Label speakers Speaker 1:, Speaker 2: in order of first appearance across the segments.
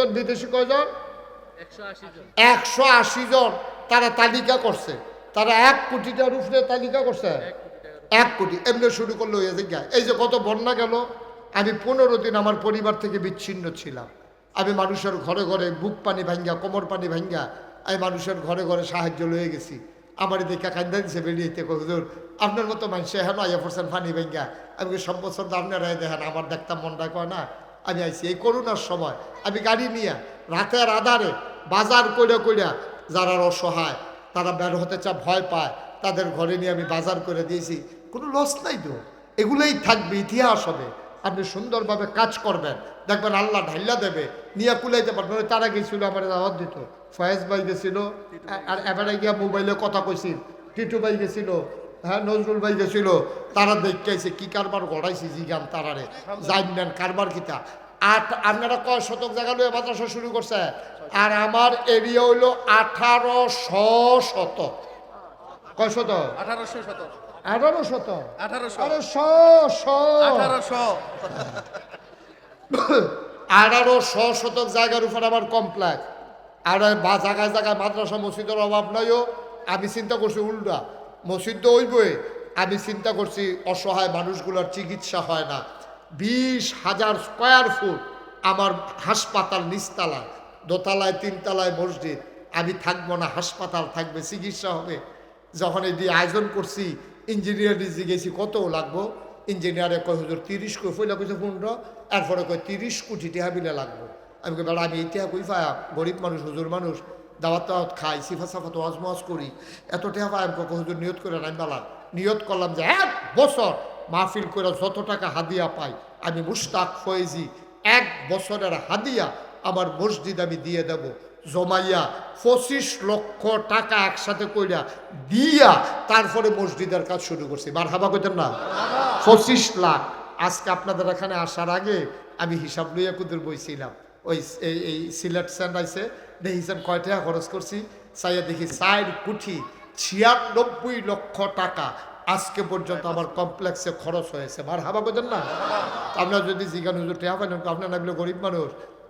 Speaker 1: কতজন বিদেশি কয়জন?
Speaker 2: একশো আশি জন।
Speaker 1: তারা তালিকা করছে। তারা এক কোটিটার উপরে তালিকা করছে।
Speaker 2: এক কোটি
Speaker 1: কোটি। এমনি শুরু করল এই যে কত বন্যা গেল আমি পনেরো দিন আমার পরিবার থেকে বিচ্ছিন্ন ছিলাম। আমি মানুষের ঘরে ঘরে বুক পানি ভাঙ্গা কোমর পানি ভাঙ্গা আমি মানুষের ঘরে ঘরে সাহায্য লয়ে গেছি। আমার দেখা কান্দা দিছে বেরিয়েতে হুজুর আপনার মতো মানুষ হেন আইয়া পড়ছেন পানি ভাঙ্গা। আমি সব বছর তো আপনারাই দেখেন আমার দেখতাম মনটা কয় না? আমি আইছি। এই করোনার সময় আমি গাড়ি নিয়ে রাতের আধারে বাজার কইরা কইরা যারা অসহায় তারা বের হতে চা ভয় পায় তাদের ঘরে নিয়ে আমি বাজার করে দিয়েছি। কোনো লস নাই তো। এগুলোই থাকবে ইতিহাস হবে। আপনি সুন্দরভাবে কাজ করবেন। দেখবেন আল্লাহ ঢাইলা দেবে নিয়ে কুলাইতে পারবেন। তারা গেছিল আমার দাওয়াত দিত। ফয়েজ ভাই গেছিল আর- আর এবারে গিয়া মোবাইলে কথা কইছিল টিটু ভাই গেছিল হ্যাঁ নজরুল ভাই গেছিল তারা দেখতেছে কি কারবার গড়াইছি জিগান তারারে। জানেন কারবার কিতা। আট আপনারা কয় শতক জায়গা লয়ে মাদ্রাসা শুরু করছে? আর আমার এরিয়া হইল আঠারোশো শতক। কয় শতক?
Speaker 2: আঠারোশো শত
Speaker 1: আঠারো শত
Speaker 2: আঠারোশো।
Speaker 1: আরে শ শ
Speaker 2: আঠারোশো
Speaker 1: আঠারো শতক জায়গার উপর আমার কমপ্লেক্স আর ওই বা জায়গায় জায়গায় মাদ্রাসা মসজিদের অভাব নয়ও আমি চিন্তা করছি উল্টা। মসজিদ তো ওইবই আমি চিন্তা করছি অসহায় মানুষগুলোর চিকিৎসা হয় না। বিশ হাজার স্কোয়ার ফুট আমার হাসপাতাল নিচতলায়, দোতলায়, তিনতলায় মসজিদ। আমি থাকব না, হাসপাতাল থাকবে, চিকিৎসা হবে। যখন এটি আয়োজন করছি, ইঞ্জিনিয়ার গেছি কত লাগবো? ইঞ্জিনিয়ারে কয়, হুজুর, তিরিশ কোটি ফইলা কইছে পনেরো। এরপরে কয়, তিরিশ কোটি টিহা বিলে লাগবো। আমি বেড়া, আমি ইতিহা কই পায়া গরিব মানুষ, হুজুর মানুষ দাওয়াত দাওয়াত খাই সিফা সাফা তো আজমাজ করি এত টেহা আমি কখন হুজুর নিয়ত করে নাই বেলা, নিয়ত করলাম যে এক বছর মাহফিল করে যত টাকা হাদিয়া পাই, আমি মুস্তাক ফয়েজি, এক বছরের হাদিয়া আমার মসজিদ আমি দিয়ে দেব। জমাইয়া পঁচিশ লক্ষ টাকা একসাথে কইরা দিয়া তারপরে মসজিদের কাজ শুরু করছি। বার হাবা কইতেন না? পঁচিশ লাখ। আজকে আপনাদের এখানে আসার আগে আমি হিসাব লইয়া কুদুর বইছিলাম। ওই, এই সিলেট স্যান্ড আইসে দেখিছেন কয় টাকা খরচ করছি? চাইয়া দেখি চার কোটি ছিয়ানব্বই লক্ষ টাকা। আজকে পর্যন্ত আমার কমপ্লেক্সে খরচ হয়েছে। বার হাবা কইতেন না? আপনার যদি জিজ্ঞান হুজুর টেহা পাইলেন আপনার নাগলে গরিব মানুষ।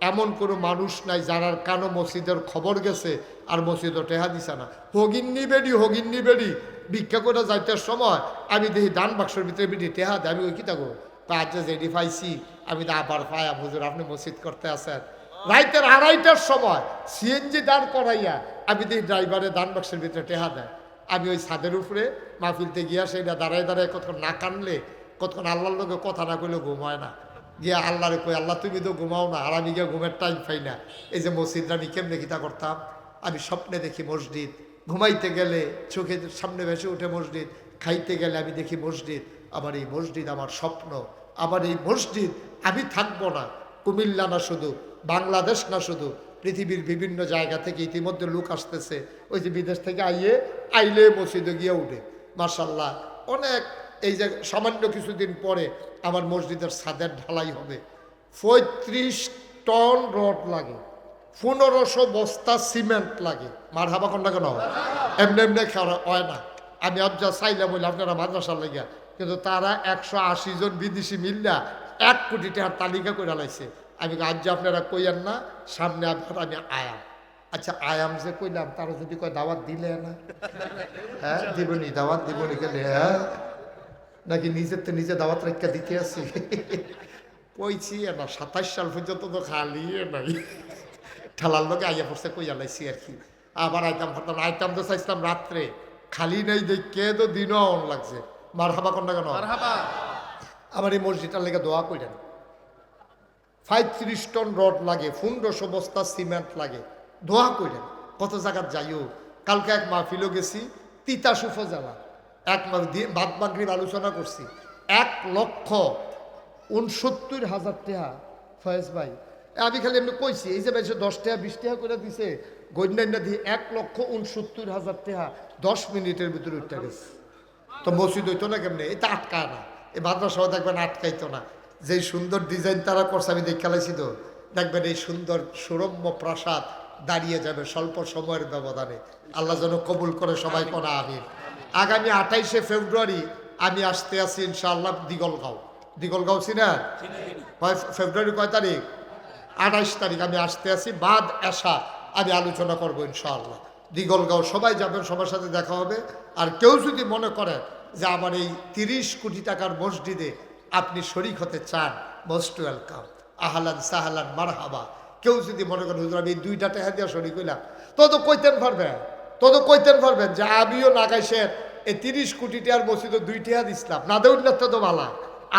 Speaker 1: এমন কোনো মানুষ নাই যারার কানো মসজিদের খবর গেছে আর মসজিদও টেহা দিছে না। হগিন্নি বেডি হগিন্নি বেডি। ভিক্ষা করে যাইতে সময় আমি দেখি দান বাক্সের ভিতরে বেডি টেহা দেয়। আমি ওই কি থাকব পাইছি, আমি তো আবার পায়া হুজুর, আপনি মসজিদ করতে আসেন রাইতের আড়াইটার সময় সিএনজি দান করাইয়া আমি দেখি ড্রাইভারের দান বাক্সের ভিতরে টেহা দেয়। আমি ওই ছাদের উপরে মাহফিলতে গিয়া সেইটা দাঁড়ায় দাঁড়ায় কতক্ষণ না কানলে, কতক্ষণ আল্লাহর লোকে কথা না কইলে ঘুমায় না। গিয়া আল্লাহরে কই, আল্লাহ, তুমি তো ঘুমাও না, আর আমি গিয়া ঘুমের টাইম পাই না। এই যে মসজিদটা আমি কেমনে কিতা করতাম? আমি স্বপ্নে দেখি মসজিদ। ঘুমাইতে গেলে চোখের সামনে ভেসে উঠে মসজিদ। খাইতে গেলে আমি দেখি মসজিদ। আমার এই মসজিদ আমার স্বপ্ন, আমার এই মসজিদ আমি থাকব না। কুমিল্লা না শুধু, বাংলাদেশ না শুধু, পৃথিবীর বিভিন্ন জায়গা থেকে ইতিমধ্যে লোক আসতেছে, ওই যে বিদেশ থেকে আইয়ে, আইলে মসজিদে গিয়ে উঠে। মার্শাল্লাহ অনেক এই যে সামান্য কিছুদিন পরে আমার মসজিদের ছাদের ঢালাই হবে। পঁয়ত্রিশ টন রড লাগে, পনেরোশো বস্তা সিমেন্ট লাগে। মার হাবা কন্যা কেন? এমনি এমনি হয় না। আমি যা চাইলাম বলে, আপনারা মাদ্রাসা লেগে কিন্তু তারা একশো আশি জন বিদেশি মিল্লা এক কোটি টাকার তালিকা করে লাইছে। আমি আজ আপনারা কইয়েন না, সামনে আপনার আমি আয়াম। আচ্ছা আয়াম যে কইলাম, তারা যদি কয় দাওয়াত দিলে না? হ্যাঁ দিবনি, দাওয়াত দিবনি গেলে হ্যাঁ? নাকি নিজের তো নিজে দাওয়াত রেখা দিতে আসি কইছি না সাতাশ সাল পর্যন্ত তো খালি নাই। ঠেলার লোকে আইয়া পড়ছে, কইয়া লাইছি আর কি। আবার আইতাম ফাতাম আইতাম তো চাইছিলাম রাত্রে। খালি নাই দেখে তো দিনও অন লাগছে। মার হাবা কন্যা কেন? আমার এই মসজিদটার লেগে দোয়া করেন পঁয়ত্রিশ টন রড লাগে পনেরোশো বস্তা সিমেন্ট লাগে। দোয়া করেন কত জায়গার যাইও। কালকে এক মাহফিলও গেছি তিতাস উপজেলা এক বাদ বাগরির আলোচনা করছি। এক লক্ষ উনসত্তর হাজার টাকা ফয়েজ ভাই। আমি খালি এমনি কইছি এই যে বেশি দশ টাকা বিশ টাকা করে দিছে গন্যান্য দিয়ে এক লক্ষ উনসত্তর হাজার টাকা দশ মিনিটের ভিতরে উঠতে গেছে। তো মসজিদ হইতো না কেমনে? এটা আটকায় না। এই মাদ্রাসাও দেখবেন আটকাইতো না। যে সুন্দর ডিজাইন তারা করছে, আমি দেখে তো। দেখবেন এই সুন্দর সুরম্য প্রাসাদ দাঁড়িয়ে যাবে স্বল্প সময়ের ব্যবধানে। আল্লাহ যেন কবুল করে সবাই কোনা আমি আগামী আঠাইশে ফেব্রুয়ারি আমি আসতে আছি ইনশাআল্লাহ দিগলগাঁও। দিগলগাঁও চিনা? ফেব্রুয়ারি কয় তারিখ? আঠাইশ তারিখ আমি আসতে আছি, বাদ এসা আমি আলোচনা করব ইনশাআল্লাহ। দিগলগাঁও সবাই যাবেন, সবার সাথে দেখা হবে। আর কেউ যদি মনে করেন যে আমার এই তিরিশ কোটি টাকার মসজিদে আপনি শরিক হতে চান মোস্ট ওয়েলকাম আহলান সাহালান মারহাবা। কেউ যদি মনে করেন হুজুর, আমি দুইটা টাকা দিয়ে শরিক হইলাম। তো তো কইতেন পারবেন, তো তো কইতেন পারবেন যে আমিও নাগাইশের এই তিরিশ কোটি টাকার মসজিদে দুই টাকা দিছিলাম। না দেউল্লাহ তো বালা।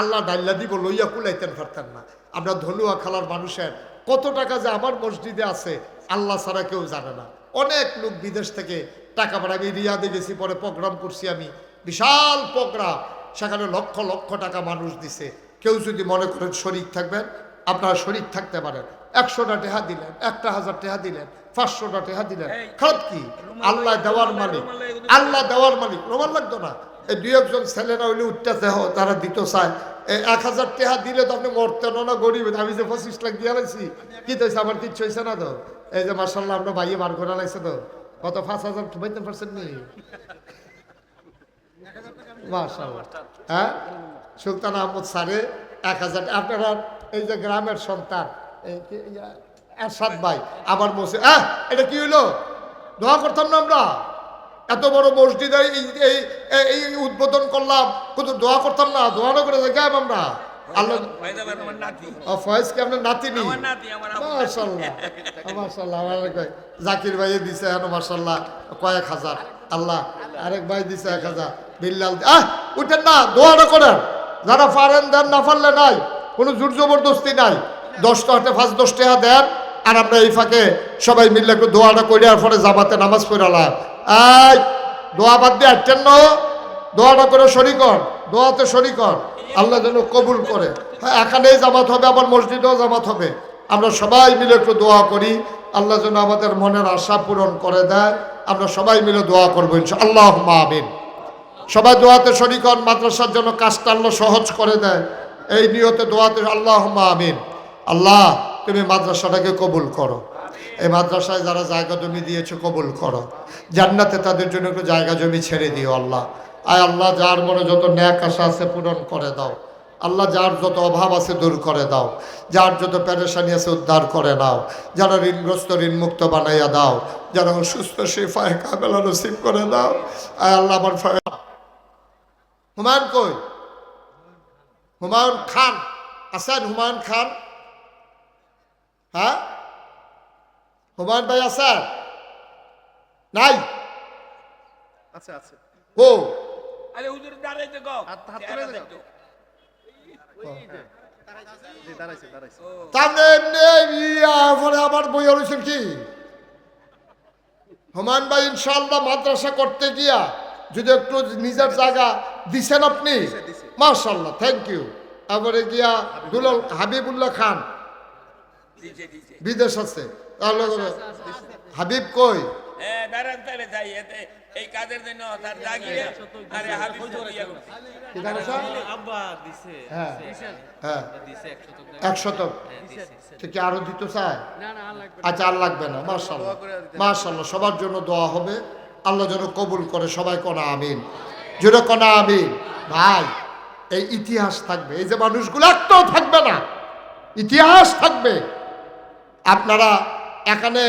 Speaker 1: আল্লাহ ডাল্লা দিব, লইয়া কুলাইতেন পারতেন না। আমরা ধলুয়া খালার মানুষের কত টাকা যে আমার মসজিদে আছে, আল্লাহ ছাড়া কেউ জানে না। অনেক লোক বিদেশ থেকে টাকা পাঠায় আমি রিয়াদে গেছি পরে প্রোগ্রাম করছি আমি। বিশাল প্রোগ্রাম সেখানে লক্ষ লক্ষ টাকা মানুষ দিছে। কেউ যদি মনে করেন শরিক থাকবেন আপনারা শরিক থাকতে পারেন। একশোটা টেহা দিলেন একটা হাজার টেহা দিলেন পাঁচশোটা টেহা দিলেন। খারাপ কি? আল্লাহ দেওয়ার মালিক। আল্লাহ দেওয়ার মালিক। রোমান লাগতো না। এই দুই একজন ছেলেরা হইলে উঠতেছে হো তারা দিত চায়। এই এক হাজার টেহা দিলে তো আপনি মরতেন না গরিব। আমি যে পঁচিশ লাখ দিয়ে লাইছি কি তো আমার কিচ্ছু হয়েছে না তো? এই যে মার্শাল্লাহ আমরা ভাইয়ে বার করে লাইছে তো। কত, পাঁচ হাজার ঠুমাইতে পারছেন নি? মার্শাল্লাহ হ্যাঁ? সুলতান আহমদ স্যারে এক হাজার, আপনারা এই যে গ্রামের সন্তান এরশাদ ভাই, আমার মসজিদ হ্যাঁ এটা কি হইল? দোয়া করতাম না আমরা? এত বড় মসজিদ এই, এই- উদ্বোধন করলাম, কিন্তু দোয়া করতাম না, দোয়া করে দেখাম আমরা? আল্লাহ ও আপনার নাতিনি?
Speaker 2: আমার
Speaker 1: জাকির দিছে এখন মাশাল্লাহ কয়েক হাজার। আল্লাহ আরেক ভাই দিছে এক হাজার। বিল্লাল আহ উঠেন না দোয়াটা করেন। যারা পারেন দেন না পারলে নাই। কোনো জোর জবরদস্তি নাই। দশটা হাতে পাঁচ দশ টাকা দেন। আর আমরা এই ফাঁকে সবাই মিললে একটু দোয়াটা করে আর পরে জামাতে নামাজ পড়ালাম এই দোয়া বাদ দিয়ে আটটেন দোয়াটা করে শরিক হন। দোয়াতে শরিক হন। আল্লাহ যেন কবুল করে। হ্যাঁ এখানেই জামাত হবে, আবার মসজিদেও জামাত হবে। আমরা সবাই মিলে একটু দোয়া করি। আল্লাহ যেন আমাদের মনের আশা পূরণ করে দেয়। আমরা সবাই মিলে দোয়া করব আল্লাহ আমিন। সবাই দোয়াতে শরিক হন, মাদ্রাসার জন্য কাজটা আল্লাহ সহজ করে দেয়। এই নিয়তে দোয়াতে আল্লাহ আমিন। আল্লাহ, তুমি মাদ্রাসাটাকে কবুল করো। এই মাদ্রাসায় যারা জায়গা জমি দিয়েছে, কবুল করো। জান্নাতে তাদের জন্য একটু জায়গা জমি ছেড়ে দিও আল্লাহ। আয় আল্লাহ যার মনে যত ন্যাক আশা আছে পূরণ করে দাও। আল্লাহ যার যত অভাব আছে দূর করে দাও। যার যত প্যারেশানি আছে উদ্ধার করে নাও। যারা ঋণগ্রস্ত ঋণমুক্ত বানাইয়া দাও। যারা সুস্থ শিফায় কাবেলা নসিব করে দাও। আয় আল্লাহ আমার হুমায়ুন কই? হুমায়ুন খান। আছেন হুমায়ুন খান? হ্যাঁ? হুমায়ুন ভাই আছেন? নাই?
Speaker 2: আচ্ছা আচ্ছা
Speaker 1: ও
Speaker 2: আরে হুজুর দাঁড়াইতে গো।
Speaker 3: হাত হাত তুলে দাও
Speaker 1: তাহলে এমনি পরে বই রয়েছেন কি? ভাই ইনশাল্লাহ মাদ্রাসা করতে গিয়া যদি একটু নিজের জায়গা দিছেন আপনি। মার্শাল্লাহ থ্যাংক ইউ তারপরে গিয়া দুলাল হাবিবুল্লাহ খান। বিদেশ আছে। তাহলে হাবিব কই?
Speaker 2: হ্যাঁ এই কাজের জন্য তার জাগিরে আরে হাবিব তো ইয়ে করছে।
Speaker 1: কি জানো স্যার?
Speaker 4: আব্বা দিছে।
Speaker 1: হ্যাঁ। হ্যাঁ।
Speaker 4: দিছে একশো টাকা
Speaker 1: এক শতক।
Speaker 4: দিছে
Speaker 1: ঠিক আরও দিতে চায়? না না আর লাগবে আচ্ছা আর লাগবে না। মার্শাল্লাহ মার্শাল্লাহ সবার জন্য দোয়া হবে। আল্লাহ যেন কবুল করে। সবাই কনা আমিন। যেন কনা আমিন। ভাই এই ইতিহাস থাকবে। এই যে মানুষগুলো একটাও থাকবে না। ইতিহাস থাকবে। আপনারা এখানে